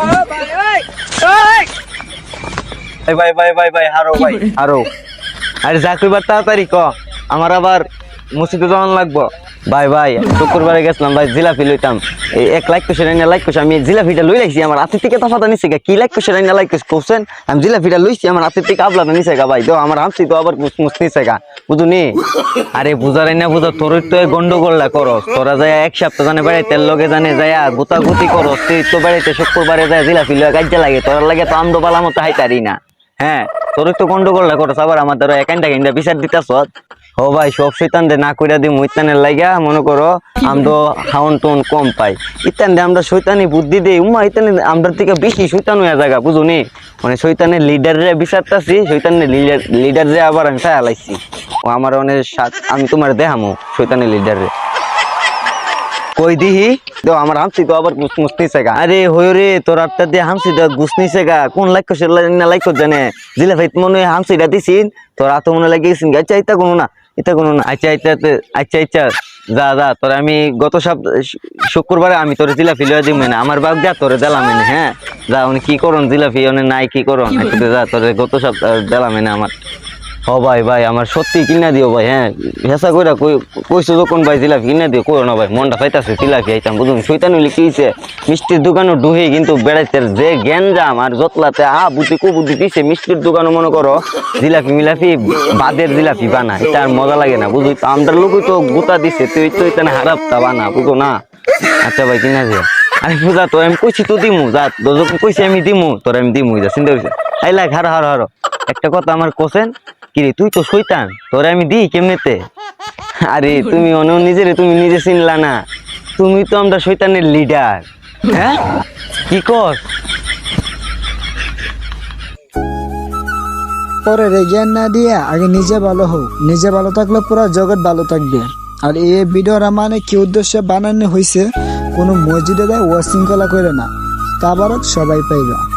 ভাই ভাই ভাই ভাই ভাই হারো ভাই হারো আরে যা কইবার তাড়াতাড়ি ক আমার আবার মসজিদে যাওয়ান লাগবো। ভাই ভাই শুক্রবারে গেছিলাম, ভাই, জিলাপি লইতাম। এই এক লাইক কোশে রাইনা লাইক কোশে আমি জিলাপিটা লই লাইছি, আমার হাতের থেকে তফাতা নিছে কি লাইক কোশে রাইনা লাইক কোশে কোসেন আমি জিলাপিটা লইছি, আমার হাতের থেকে আবলাটা নিছে গা, ভাই। তো আমার হামছি তো আবার মুসমুস নিছে গা। বুঝুনি? আরে বুঝার না, বুঝা তোর তো গন্ডগোলটা করস। তোরা যায় এক সপ্তাহ জানে বেড়াইতে, লগে জানে যায় গুতাগুতি করস। তুই তো বেড়াইতে শুক্রবারে যায় জিলাপি লয়ে কাজে লাগে তোর লাগে তো আমদো বালা মতো হাইতারি না। হ্যাঁ তোর তো গন্ডগোলটা করস, আবার আমার ধরো একাইনটা কিনটা বিচার দিতেছ। ও ভাই, সব শৈতান দে না কইরা দি মুইতানের লাগা মনে করো আমরা হাউন টোন কম পাই। ইতান দে আমরা শৈতানি বুদ্ধি দেই উমা ইতানে আমরা থেকে বেশি শৈতান হয়ে জায়গা, বুঝুনি? মানে শৈতানের লিডারে বিচারতাছি শৈতানের লিডার যে আবার আমি ছায়া লাইছি। ও আমার অনেক সাথ আমি তোমার দেখামো শৈতানের লিডারে কই দিহি? তো আমার হামসি তো আবার গুস গা। আরে হই রে, তোর আটটা দিয়ে হামসি তো গুস নিছে গা। কোন লাইক সে না লাইক জানে? জিলা ভাই মনে হামসিটা দিছিন, তোর আতো মনে লাগে গেছিন আচ্ছা ইতা কোনো না। ইতা কোনো না আচ্ছা ইতা আচ্ছা আচ্ছা যা যা তোর আমি গত সপ্তাহ শুক্রবারে আমি তোর জিলাপি লইয়া দিব না আমার বাপ যা তোরে দিলাম না হ্যাঁ? যা উনি কি করুন জিলাপি উনি নাই কি করুন? আচ্ছা যা তোরে গত সপ্তাহ দিলাম না আমার। ও ভাই ভাই, আমার সত্যি কিনা দিও ভাই হ্যাঁ। হেসা কইরা কই, কইছো যখন ভাই জিলাপি কিনা দিও, কইও না ভাই, মনটা পাইতাছে জিলাপি আইতাম, বুঝুন। শৈতান হইলে কি হইছে? মিষ্টির দোকানও ডুহে কিন্তু বেড়াইতে যে গ্যাঞ্জাম আর যতলাতে আ বুদ্ধি কু বুদ্ধি দিছে, মিষ্টির দোকানও মনে করো, জিলাপি মিলাপি বাদের জিলাপি বানা, এটা আর মজা লাগে না, বুঝুই। তো আমরা লোকই তো গুতা দিছে তুই তো এখানে হারাপটা বানা, বুঝো না? আচ্ছা ভাই, কিনা দিও। আরে পূজা তো আমি কইছি তো দিমু, যা যখন কইছি আমি দিমু, তোর আমি দিমু যা, চিন্তা করছি আই লাগ হারো হারো হারো। একটা কথা আমার কোসেন কিরে, তুই তো শৈতান তোরে আমি দিই কেমনেতে? আরে, তুমি অন্য নিজেরে তুমি নিজে চিনলা না। তুমি তো আমরা শৈতানের লিডার হ্যাঁ? কি কর পরে জ্ঞান না দিয়ে আগে নিজে ভালো হোক নিজে ভালো থাকলে পুরো জগৎ ভালো থাকবে। আর এই ভিডিওটা মানে কি উদ্দেশ্যে বানানো হয়েছে কোনো মসজিদে দেয় ও শৃঙ্খলা করে না। তা সবাই পাইবা।